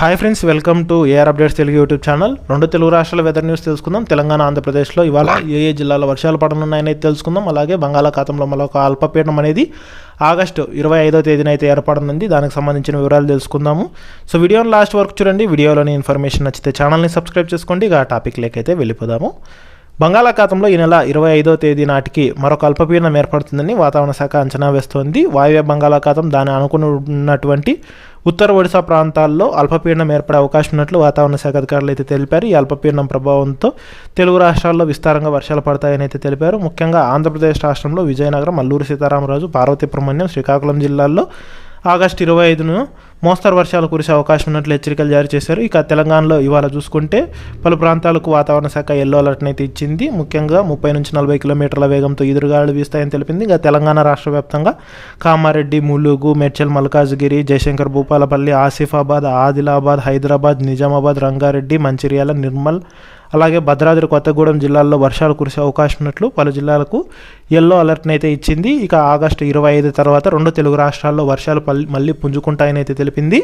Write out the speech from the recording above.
Hi friends welcome to AR updates Telugu YouTube channel రెండు తెలుగు రాష్ట్రాల weather news తెలుసుకుందాం. తెలంగాణ ఆంధ్రప్రదేశ్లో ఇవాళ ఏ ఏ జిల్లాలో వర్షాలు పడనున్నాయని తెలుసుకుందాం. అలాగే బంగాళాఖాతంలో మరొక అల్పపీడనం అనేది ఆగస్టు ఇరవై ఐదో తేదీన అయితే ఏర్పడనుంది. దానికి సంబంధించిన వివరాలు తెలుసుకుందాము. సో వీడియోని లాస్ట్ వరకు చూడండి. వీడియోలోని ఇన్ఫర్మేషన్ నచ్చితే ఛానల్ని సబ్స్క్రైబ్ చేసుకోండి. ఇక ఆ టాపిక్ లేకైతే వెళ్ళిపోదాము. బంగాళాఖాతంలో ఈ నెల ఇరవై ఐదో తేదీ నాటికి మరొక అల్పపీడనం ఏర్పడుతుందని వాతావరణ శాఖ అంచనా వేస్తోంది. వాయువ్య బంగాళాఖాతం దాని అనుకుని ఉన్నటువంటి ఉత్తర ఒడిశా ప్రాంతాల్లో అల్పపీడనం ఏర్పడే అవకాశం ఉన్నట్లు వాతావరణ శాఖ అధికారులు అయితే తెలిపారు. ఈ అల్పపీడనం ప్రభావంతో తెలుగు రాష్ట్రాల్లో విస్తారంగా వర్షాలు పడతాయని అయితే తెలిపారు. ముఖ్యంగా ఆంధ్రప్రదేశ్ రాష్ట్రంలో విజయనగరం అల్లూరు సీతారామరాజు పార్వతీపురమణ్యం శ్రీకాకుళం జిల్లాల్లో ఆగస్టు ఇరవై ఐదును మోస్తరు వర్షాలు కురిసే అవకాశం ఉన్నట్లు హెచ్చరికలు జారీ చేశారు. ఇక తెలంగాణలో ఇవాళ చూసుకుంటే పలు ప్రాంతాలకు వాతావరణ శాఖ ఎల్లో అలర్ట్ని అయితే ఇచ్చింది. ముఖ్యంగా ముప్పై నుంచి నలభై కిలోమీటర్ల వేగంతో ఎదురుగాలు వీస్తాయని తెలిపింది. ఇక తెలంగాణ రాష్ట్ర వ్యాప్తంగా కామారెడ్డి ములుగు మేడ్చల్ మల్కాజ్గిరి జయశంకర్ భూపాలపల్లి ఆసిఫాబాద్ ఆదిలాబాద్ హైదరాబాద్ నిజామాబాద్ రంగారెడ్డి మంచిర్యాల నిర్మల్ అలాగే భద్రాద్రి కొత్తగూడెం జిల్లాల్లో వర్షాలు కురిసే అవకాశం ఉన్నట్లు పలు జిల్లాలకు ఎల్లో అలర్ట్ని అయితే ఇచ్చింది. ఇక ఆగస్టు ఇరవై ఐదు తర్వాత రెండు తెలుగు రాష్ట్రాల్లో వర్షాలు మళ్ళీ పుంజుకుంటాయని అయితే తెలిపింది